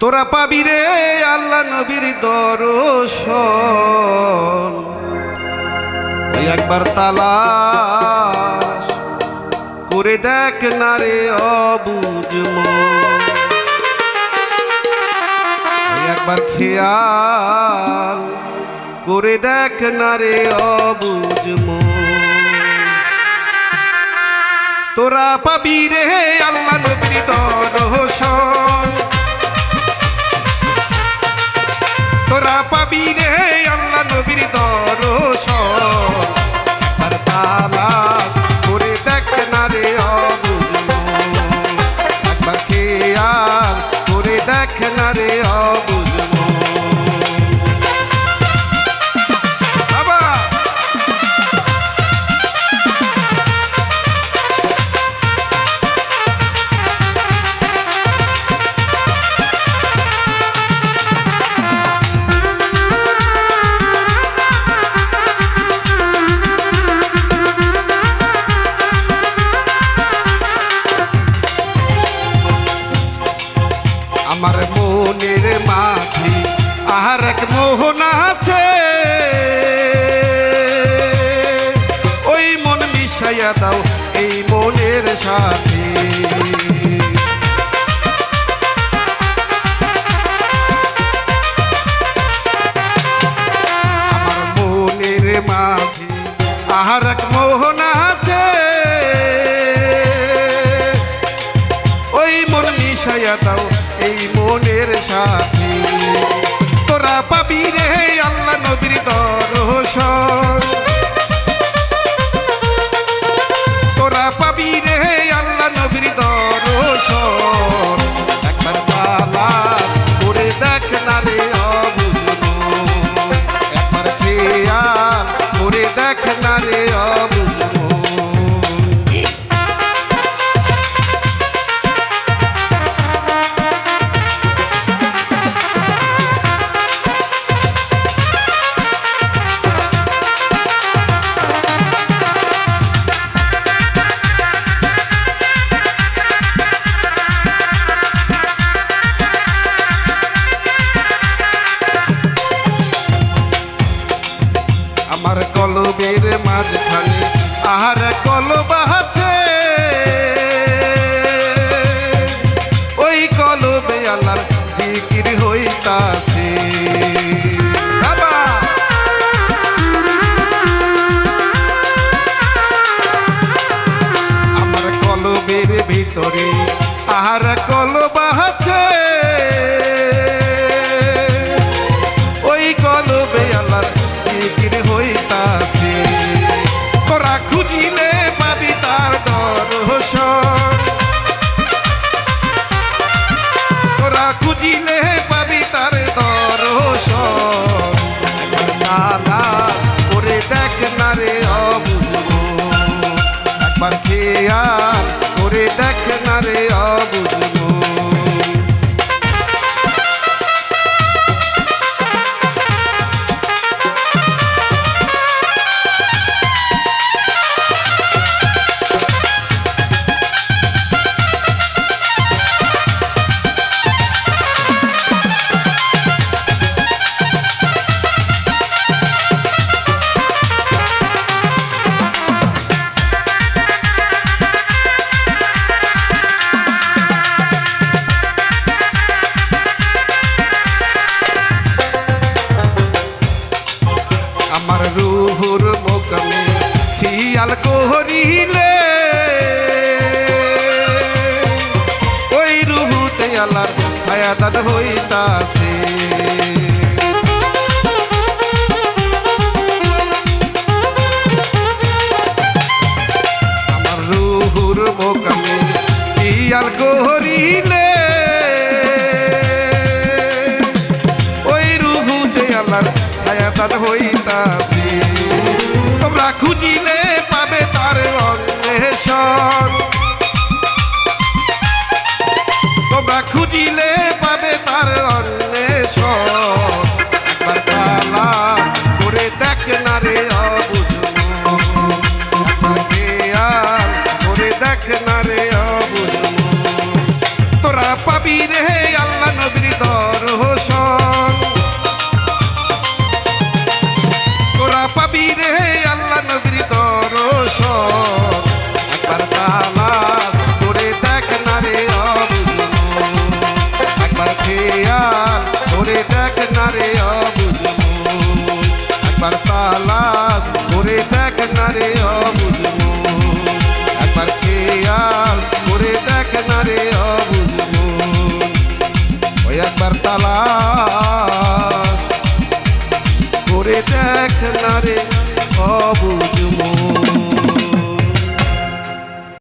তোরা পাবি রে আল্লাহ নবীর ওই একবার তালাশ করে দেখ না রে অবুজ একবার খেয়াল করে দেখ না রে অবুজ মন। তোরা পাবি রে আল্লাহ নবীর দর্শন। তোরা পাবি রে আল্লাহ নবীর দর্শন। তার তালা মিশাইয়া দাও এই মনের সাথে। এক মোহন আছে। ওই মন মিশাইয়া দাও এই মনের সাথে। তোরা পাবি রে আল্লাহ নবীর দর্শন। কলবের মাঝখানে আহার কলব আছে। ওই কলবে আল্লাহর জিকির হইতাছে। আমার কলবের ভিতরে আহার কলব আছে। রে অবুঝবো একবার খেয়া করে দেখ না রে অবুঝবো রুহুর মোকামে শিয়াল কোহরিলে। ওই রুহুতে আল্লাহর ছায়াদান হইতাছে হইতাছে। তোরা খুঁজিলে পাবে তার অন্বেষণ। তোমরা খুঁজিলে পাবে তার অন্বেষণ। করে দেখ না রে দেখ না রে তোরা পাবি রে আল্লাহ নবীর দর্শন লাভ করে দেখ না রে অবুঝব একবার খেয়াল করে দেখ না রে অবুঝব ওই একবার তালা করে দেখ না রে